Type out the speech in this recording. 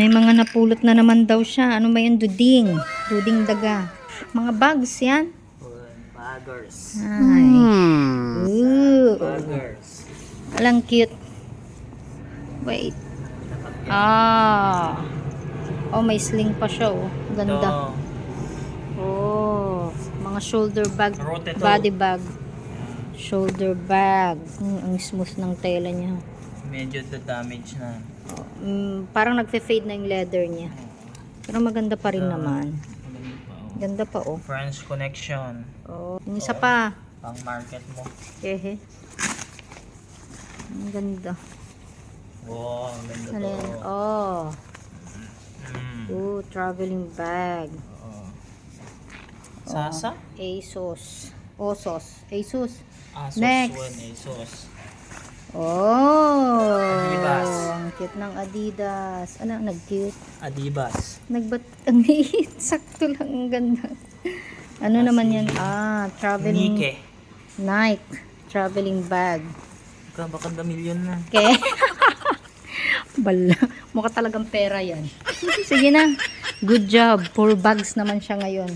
May mga napulot na naman daw siya. Ano ba yan? Duding. Duding daga. Mga bags yan. Baggers. Ay. Ooh. Baggers. Alang cute. Wait. Ah. Oh, may sling pa siya oh. Ganda. Oh. Mga shoulder bag. To. Body bag. Shoulder bag. Mm, ang smooth ng tela niya. Medyo the damage na. Mm, parang nagfe-fade na yung leather niya. Pero maganda pa rin naman. Maganda pa, oh. Ganda pa oh. French connection. Oh, yung isa pa. Pang market mo. Ehe. Ang ganda. Wow, ang ganda to. Oh. Mm. Ooh, traveling bag. Oo. Sasa? ASOS. Osos. ASOS. Asos Next. one, Asos. Oh! Adibas. Ang cute ng Adidas. Ano, nag-cute? Adibas. Nagbat... Ang liit. Sakto lang. Ang ganda. Ano naman yan? Ah, traveling... Nike. Nike. Traveling bag. Ka, baka the million na. Okay? Bala. Mukha talagang pera yan. Sige na. Good job. Four bags naman siya ngayon.